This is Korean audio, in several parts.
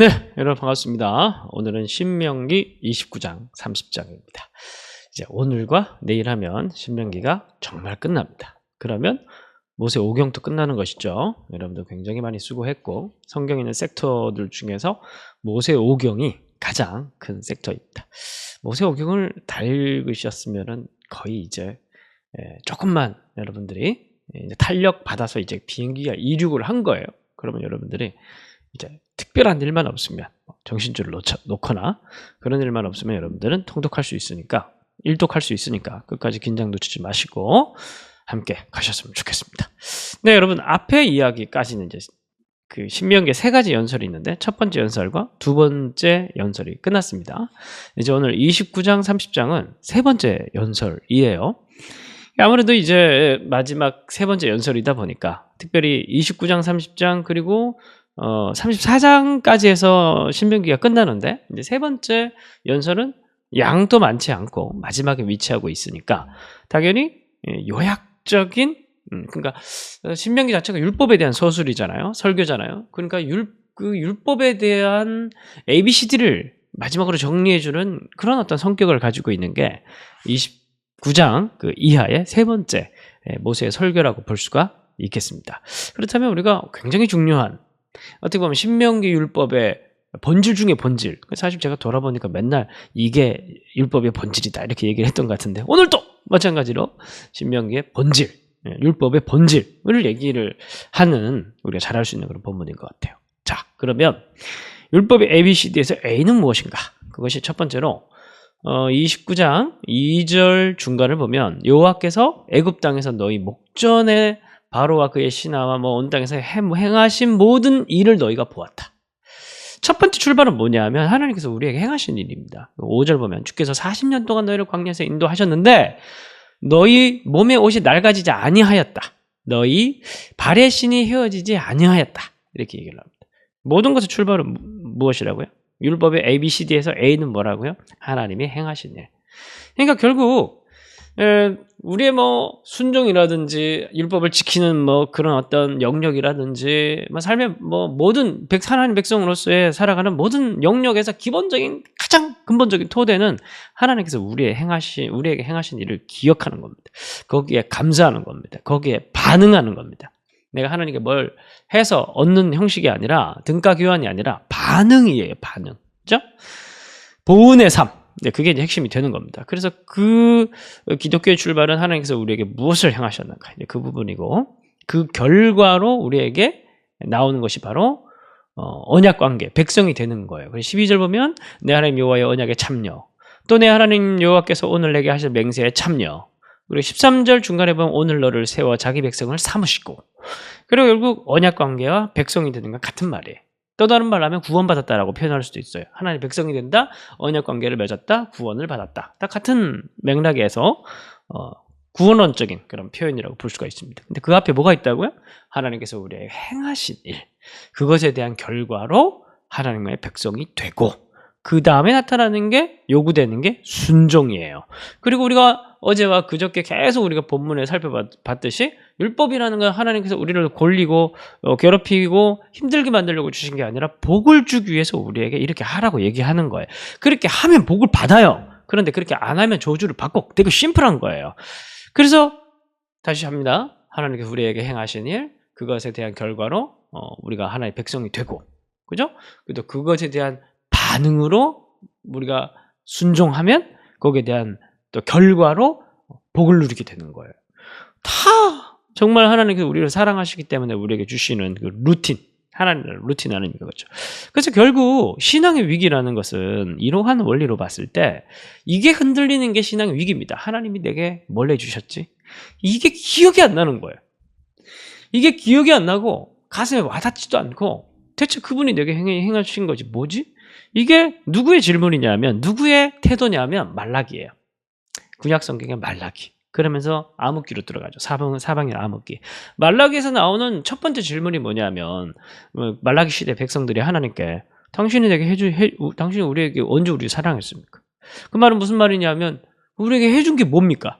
네, 여러분 반갑습니다. 오늘은 신명기 29장 30장입니다. 이제 오늘과 내일 하면 신명기가 정말 끝납니다. 그러면 모세 오경도 끝나는 것이죠. 여러분들 굉장히 많이 수고했고 성경에 있는 섹터들 중에서 모세 오경이 가장 큰 섹터입니다. 모세 오경을 다 읽으셨으면은 거의 이제 예, 조금만 여러분들이 탄력 받아서 이제 비행기가 이륙을 한 거예요. 그러면 여러분들이 이제 특별한 일만 없으면 뭐 정신줄을 놓쳐, 놓거나 그런 일만 없으면 여러분들은 통독할 수 있으니까 일독할 수 있으니까 끝까지 긴장 놓치지 마시고 함께 가셨으면 좋겠습니다. 네, 여러분 앞에 이야기까지는 이제 그 신명기 세 가지 연설이 있는데 첫 번째 연설과 두 번째 연설이 끝났습니다. 이제 오늘 29장 30장은 세 번째 연설이에요. 아무래도 이제 마지막 세 번째 연설이다 보니까 특별히 29장 30장 그리고 어, 34장까지 해서 신명기가 끝나는데 이제 세 번째 연설은 양도 많지 않고 마지막에 위치하고 있으니까 당연히 예, 요약적인 음, 그러니까 어, 신명기 자체가 율법에 대한 서술이잖아요. 설교잖아요. 그러니까 율, 그 율법에 대한 ABCD를 마지막으로 정리해주는 그런 어떤 성격을 가지고 있는 게 29장 그 이하의 세 번째 예, 모세의 설교라고 볼 수가 있겠습니다. 그렇다면 우리가 굉장히 중요한 어떻게 보면 신명기 율법의 본질 중에 본질. 사실 제가 돌아보니까 맨날 이게 율법의 본질이다 이렇게 얘기를 했던 것 같은데 오늘도 마찬가지로 신명기의 본질, 예, 율법의 본질을 얘기를 하는 우리가 잘할 수 있는 그런 본문인 것 같아요. 자, 그러면 율법의 ABCD에서 A는 무엇인가? 그것이 첫 번째로 어, 29장 2절 중간을 보면 여호와께서 애굽 땅에서 너희 목전에 바로와 그의 신하와 뭐 온 땅에서 행- 행하신 모든 일을 너희가 보았다. 첫 번째 출발은 뭐냐면 하나님께서 우리에게 행하신 일입니다. 5절 보면 주께서 40년 동안 너희를 광야에서 인도하셨는데 너희 몸의 옷이 낡아지지 아니하였다. 너희 발의 신이 헤어지지 아니하였다. 이렇게 얘기를 합니다. 모든 것의 출발은 무- 무엇이라고요? 율법의 ABCD에서 A는 뭐라고요? 하나님이 행하신 일. 그러니까 결국 에, 우리의 뭐 순종이라든지 율법을 지키는 뭐 그런 어떤 영역이라든지 뭐 삶의 뭐 모든 백 하나님 백성으로서의 살아가는 모든 영역에서 기본적인 가장 근본적인 토대는 하나님께서 우리의 행하신 우리에게 행하신 일을 기억하는 겁니다. 거기에 감사하는 겁니다. 거기에 반응하는 겁니다. 내가 하나님께 뭘 해서 얻는 형식이 아니라 등가 교환이 아니라 반응이에요. 반응. 그죠? 보은의 삶. 네, 그게 이제 핵심이 되는 겁니다. 그래서 그 기독교의 출발은 하나님께서 우리에게 무엇을 행하셨는가. 이제 그 부분이고, 그 결과로 우리에게 나오는 것이 바로, 어, 언약 관계, 백성이 되는 거예요. 그래서 12절 보면, 내 하나님 여호와의 언약에 참여. 또 내 하나님 여호와께서 오늘 내게 하실 맹세에 참여. 그리고 13절 중간에 보면 오늘 너를 세워 자기 백성을 삼으시고. 그리고 결국 언약 관계와 백성이 되는 건 같은 말이에요. 또 다른 말로 하면 구원받았다라고 표현할 수도 있어요. 하나님 백성이 된다, 언약 관계를 맺었다, 구원을 받았다. 딱 같은 맥락에서 어, 구원론적인 그런 표현이라고 볼 수가 있습니다. 근데 그 앞에 뭐가 있다고요? 하나님께서 우리에게 행하신 일, 그것에 대한 결과로 하나님의 백성이 되고 그 다음에 나타나는 게 요구되는 게 순종이에요. 그리고 우리가 어제와 그저께 계속 우리가 본문에 살펴봤듯이 율법이라는 건 하나님께서 우리를 골리고 어, 괴롭히고 힘들게 만들려고 주신 게 아니라 복을 주기 위해서 우리에게 이렇게 하라고 얘기하는 거예요. 그렇게 하면 복을 받아요. 그런데 그렇게 안 하면 저주를 받고 되게 심플한 거예요. 그래서 다시 합니다. 하나님께서 우리에게 행하신 일 그것에 대한 결과로 어, 우리가 하나의 백성이 되고 그죠? 그것에 대한 반응으로 우리가 순종하면 거기에 대한 또 결과로 복을 누리게 되는 거예요. 다 정말 하나님께서 우리를 사랑하시기 때문에 우리에게 주시는 그 루틴, 하나님의 루틴 아닙니까? 그렇죠. 그래서 결국 신앙의 위기라는 것은 이러한 원리로 봤을 때 이게 흔들리는 게 신앙의 위기입니다. 하나님이 내게 뭘 해주셨지? 이게 기억이 안 나는 거예요. 이게 기억이 안 나고 가슴에 와닿지도 않고 대체 그분이 내게 행- 행하신 거지 뭐지? 이게 누구의 질문이냐면 누구의 태도냐면 말라기예요. 구약 성경의 말라기. 그러면서 암흑기로 들어가죠. 사방 사방의 암흑기. 말라기에서 나오는 첫 번째 질문이 뭐냐면 어, 말라기 시대 백성들이 하나님께 당신이 내게 해주 해, 우- 당신이 우리에게 언제 우리 사랑했습니까? 그 말은 무슨 말이냐면 우리에게 해준 게 뭡니까?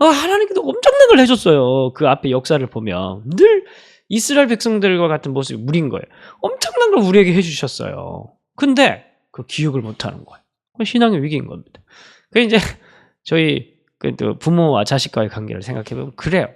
어, 하나님께서 엄청난 걸 해줬어요. 그 앞에 역사를 보면 늘 이스라엘 백성들과 같은 모습이 우린 거예요. 엄청난 걸 우리에게 해주셨어요. 근데 그 기억을 못하는 거예요. 그 신앙의 위기인 겁니다. 그 이제 저희 부모와 자식과의 관계를 생각해 보면 그래요.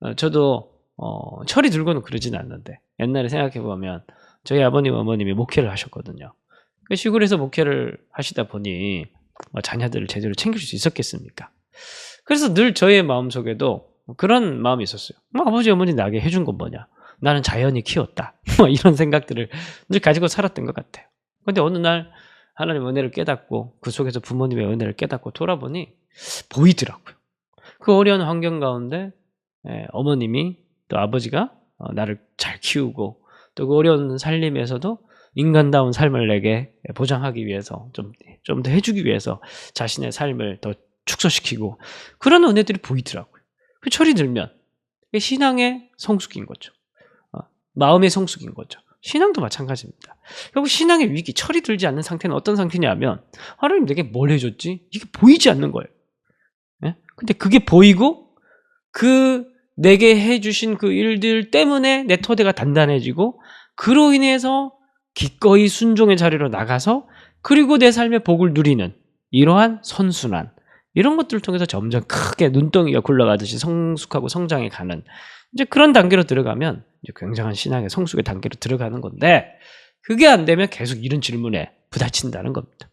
어, 저도 어, 철이 들고는 그러진 않는데 옛날에 생각해 보면 저희 아버님 어머님이 목회를 하셨거든요. 그 시골에서 목회를 하시다 보니 뭐 자녀들을 제대로 챙길 수 있었겠습니까? 그래서 늘 저의 마음속에도 그런 마음이 있었어요. 뭐 아버지 어머니 나게 해준 건 뭐냐? 나는 자연히 키웠다. 뭐 이런 생각들을 늘 가지고 살았던 것 같아요. 근데 어느 날 하나님의 은혜를 깨닫고 그 속에서 부모님의 은혜를 깨닫고 돌아보니 보이더라고요. 그 어려운 환경 가운데 예, 어머님이 또 아버지가 어, 나를 잘 키우고 또 그 어려운 살림에서도 인간다운 삶을 내게 보장하기 위해서 좀 좀 더 해주기 위해서 자신의 삶을 더 축소시키고 그런 은혜들이 보이더라고요. 그 철이 들면 신앙의 성숙인 거죠. 어, 마음의 성숙인 거죠. 신앙도 마찬가지입니다. 결국 신앙의 위기, 철이 들지 않는 상태는 어떤 상태냐면 하나님 내게 뭘 해줬지? 이게 보이지 않는 거예요. 예? 근데 그게 보이고 그 내게 해주신 그 일들 때문에 내 토대가 단단해지고 그로 인해서 기꺼이 순종의 자리로 나가서 그리고 내 삶의 복을 누리는 이러한 선순환 이런 것들을 통해서 점점 크게 눈덩이가 굴러가듯이 성숙하고 성장해 가는 이제 그런 단계로 들어가면 이제 굉장한 신앙의 성숙의 단계로 들어가는 건데 그게 안 되면 계속 이런 질문에 부딪힌다는 겁니다.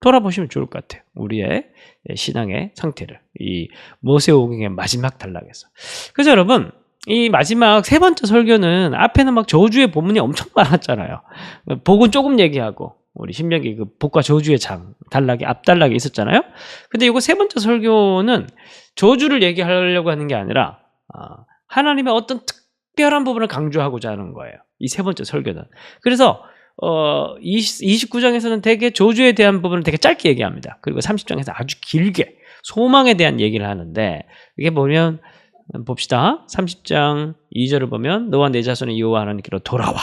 돌아보시면 좋을 것 같아요. 우리의 신앙의 상태를 이 모세오경의 마지막 단락에서. 그래서 여러분 이 마지막 세 번째 설교는 앞에는 막 저주의 본문이 엄청 많았잖아요. 복은 조금 얘기하고 우리 신명기 그 복과 저주의 장 단락이 앞 단락에 있었잖아요. 근데 이거 세 번째 설교는 저주를 얘기하려고 하는 게 아니라 아, 하나님의 어떤 특 별한 부분을 강조하고자 하는 거예요. 이 세 번째 설교는. 그래서 어 20, 29장에서는 되게 저주에 대한 부분을 되게 짧게 얘기합니다. 그리고 30장에서 아주 길게 소망에 대한 얘기를 하는데 이게 보면 봅시다. 30장 2절을 보면 너와 내 자손의 여호와 하나님께로 돌아와.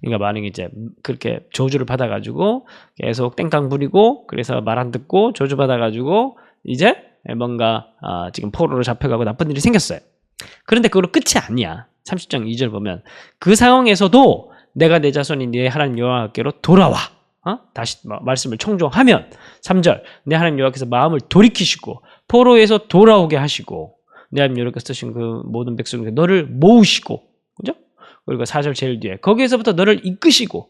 그러니까 만약에 이제 그렇게 저주를 받아가지고 계속 땡깡 부리고 그래서 말 안 듣고 저주 받아가지고 이제 뭔가 아, 지금 포로로 잡혀가고 나쁜 일이 생겼어요. 그런데 그걸로 끝이 아니야. 30장 2절 보면 그 상황에서도 내가 내 자손이 네 하나님 여호와께로 돌아와. 어? 다시 말씀을 청종하면 3절 내 하나님 여호와께서 마음을 돌이키시고 포로에서 돌아오게 하시고 내 하나님 여호와께서 쓰신 그 모든 백성에게 너를 모으시고 그죠? 그리고 4절 제일 뒤에 거기에서부터 너를 이끄시고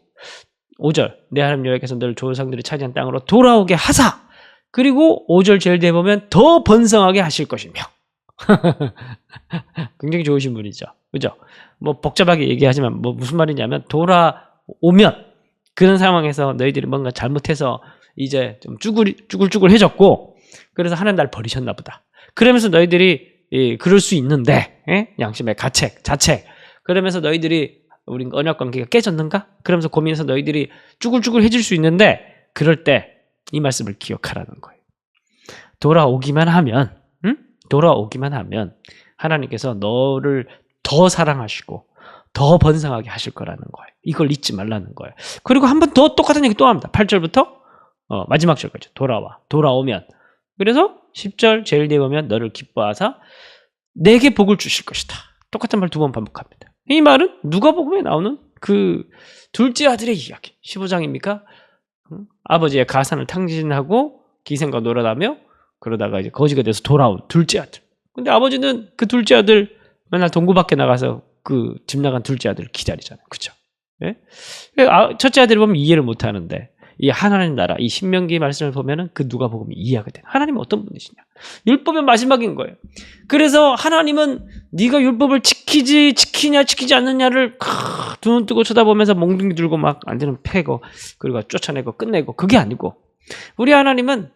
5절 내 하나님 여호와께서 너를 조상들이 차지한 땅으로 돌아오게 하사 그리고 5절 제일 뒤에 보면 더 번성하게 하실 것이며 굉장히 좋으신 분이죠. 그죠? 뭐 복잡하게 얘기하지만 뭐 무슨 말이냐면 돌아오면 그런 상황에서 너희들이 뭔가 잘못해서 이제 좀 쭈글, 쭈글쭈글해졌고 그래서 하나님 날 버리셨나 보다. 그러면서 너희들이 예, 그럴 수 있는데 예? 양심의 가책, 자책 그러면서 너희들이 우리 언약 관계가 깨졌는가? 그러면서 고민해서 너희들이 쭈글쭈글해질 수 있는데 그럴 때 이 말씀을 기억하라는 거예요. 돌아오기만 하면 응? 돌아오기만 하면 하나님께서 너를 더 사랑하시고 더 번성하게 하실 거라는 거예요. 이걸 잊지 말라는 거예요. 그리고 한 번 더 똑같은 얘기 또 합니다. 8절부터 어, 마지막 절까지 돌아와. 돌아오면 그래서 10절 제일 뒤에 보면 너를 기뻐하사 내게 복을 주실 것이다. 똑같은 말 두 번 반복합니다. 이 말은 누가복음에 나오는 그 둘째 아들의 이야기. 15장입니까? 아버지의 가산을 탕진하고 기생과 놀아다며 그러다가 이제 거지가 돼서 돌아온 둘째 아들. 근데 아버지는 그 둘째 아들 맨날 동구 밖에 나가서 그 집 나간 둘째 아들 기다리잖아요. 그쵸? 예? 아, 첫째 아들을 보면 이해를 못 하는데 이 하나님 나라, 이 신명기 말씀을 보면은 그 누가 복음이 이해하게 돼. 하나님은 어떤 분이시냐? 율법의 마지막인 거예요. 그래서 하나님은 네가 율법을 지키지 지키냐 지키지 않느냐를 두눈 뜨고 쳐다보면서 몽둥이 들고 막 안 되는 패고 그리고 쫓아내고 끝내고 그게 아니고 우리 하나님은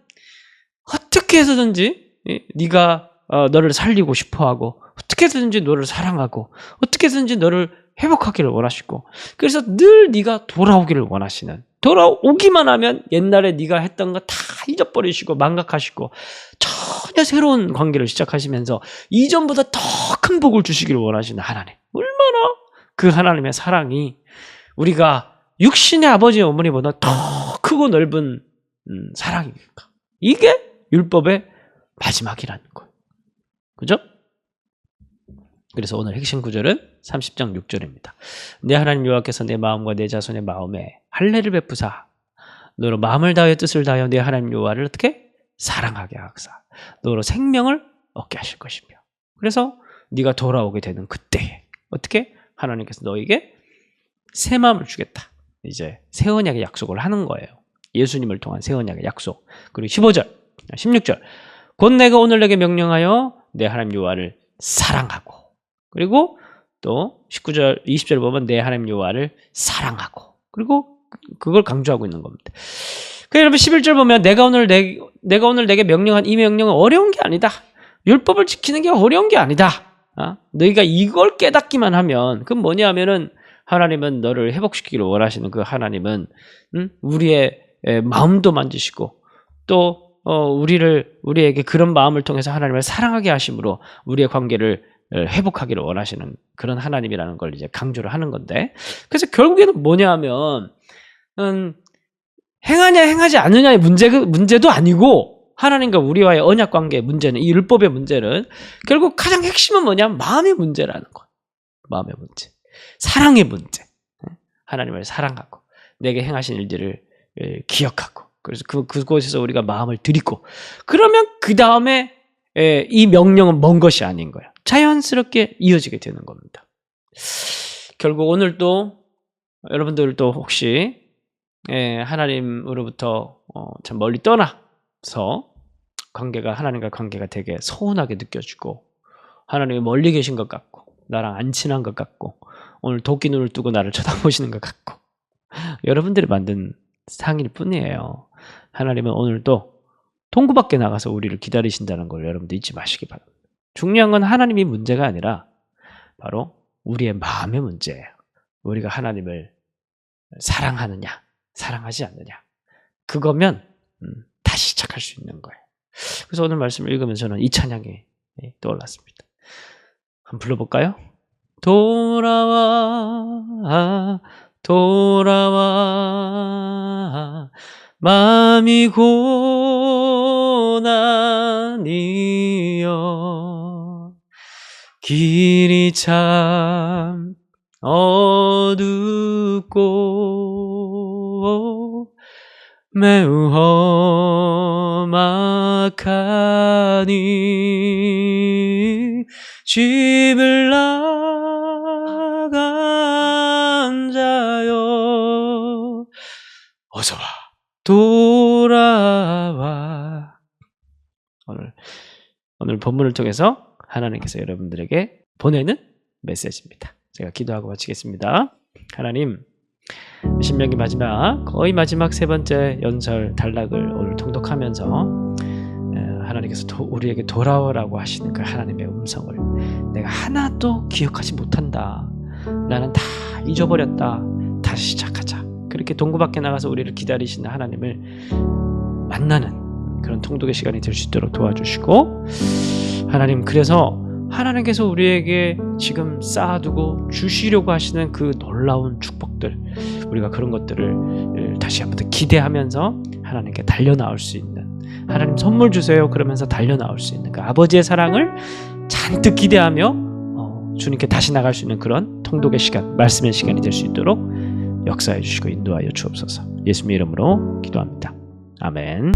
어떻게 해서든지 네가 어, 너를 살리고 싶어하고 어떻게 해서든지 너를 사랑하고 어떻게 해서든지 너를 회복하기를 원하시고 그래서 늘 네가 돌아오기를 원하시는 돌아오기만 하면 옛날에 네가 했던 거 다 잊어버리시고 망각하시고 전혀 새로운 관계를 시작하시면서 이전보다 더 큰 복을 주시기를 원하시는 하나님 얼마나 그 하나님의 사랑이 우리가 육신의 아버지 어머니보다 더 크고 넓은 음, 사랑입니까? 이게 율법의 마지막이라는 거예요. 그죠? 그래서 오늘 핵심 구절은 30장 6절입니다. 내 하나님 여호와께서 내 마음과 내 자손의 마음에 할례를 베푸사 너로 마음을 다하여 뜻을 다하여 내 하나님 여호와를 어떻게 사랑하게 하사 너로 생명을 얻게 하실 것이며 그래서 네가 돌아오게 되는 그때 어떻게 하나님께서 너에게 새 마음을 주겠다. 이제 새 언약의 약속을 하는 거예요. 예수님을 통한 새 언약의 약속. 그리고 15절, 16절. 곧 내가 오늘 내게 명령하여 내 하나님 여호와를 사랑하고 그리고 또 19절, 20절 보면 내 하나님 여호와를 사랑하고 그리고 그걸 강조하고 있는 겁니다. 그 여러분 11절 보면 내가 오늘 내, 내가 오늘 내게 명령한 이 명령은 어려운 게 아니다. 율법을 지키는 게 어려운 게 아니다. 어? 너희가 이걸 깨닫기만 하면 그 뭐냐면은 하나님은 너를 회복시키기를 원하시는 그 하나님은 음? 우리의 에, 마음도 만지시고 또 어, 우리를 우리에게 그런 마음을 통해서 하나님을 사랑하게 하심으로 우리의 관계를 에, 회복하기를 원하시는 그런 하나님이라는 걸 이제 강조를 하는 건데 그래서 결국에는 뭐냐면 음, 행하냐 행하지 않느냐의 문제 문제도 아니고 하나님과 우리와의 언약 관계의 문제는 이 율법의 문제는 결국 가장 핵심은 뭐냐면 마음의 문제라는 거. 마음의 문제. 사랑의 문제. 하나님을 사랑하고 내게 행하신 일들을 에, 기억하고 그래서 그 그곳에서 우리가 마음을 드리고 그러면 그 다음에 이 명령은 먼 것이 아닌 거야. 자연스럽게 이어지게 되는 겁니다. 결국 오늘도 여러분들도 혹시 에, 하나님으로부터 어, 참 멀리 떠나서 관계가 하나님과 관계가 되게 소원하게 느껴지고 하나님이 멀리 계신 것 같고 나랑 안 친한 것 같고 오늘 도끼 눈을 뜨고 나를 쳐다보시는 것 같고 여러분들이 만든 상일 뿐이에요. 하나님은 오늘도 통구 밖에 나가서 우리를 기다리신다는 걸 여러분들 잊지 마시기 바랍니다. 중요한 건 하나님이 문제가 아니라 바로 우리의 마음의 문제예요. 우리가 하나님을 사랑하느냐, 사랑하지 않느냐. 그거면 음, 다시 시작할 수 있는 거예요. 그래서 오늘 말씀을 읽으면서 저는 이 찬양이 예, 떠올랐습니다. 한번 불러볼까요? 돌아와 돌아와 마음이 고난이여. 길이 참 어둡고 매우 험악하니 집을 나 돌아와 오늘 오늘 본문을 통해서 하나님께서 여러분들에게 보내는 메시지입니다. 제가 기도하고 마치겠습니다. 하나님 신명기 마지막 거의 마지막 세 번째 연설 단락을 오늘 통독하면서 에, 하나님께서 도- 우리에게 돌아오라고 하시는 그 하나님의 음성을 내가 하나도 기억하지 못한다. 나는 다 잊어버렸다. 다시 시작하자. 그렇게 동구 밖에 나가서 우리를 기다리시는 하나님을 만나는 그런 통독의 시간이 될 수 있도록 도와주시고 하나님 그래서 하나님께서 우리에게 지금 쌓아두고 주시려고 하시는 그 놀라운 축복들 우리가 그런 것들을 다시 한번 더 기대하면서 하나님께 달려 나올 수 있는 하나님 선물 주세요 그러면서 달려 나올 수 있는 그 아버지의 사랑을 잔뜩 기대하며 어, 주님께 다시 나갈 수 있는 그런 통독의 시간 말씀의 시간이 될 수 있도록 역사해 주시고 인도하여 주옵소서. 예수님 이름으로 기도합니다. 아멘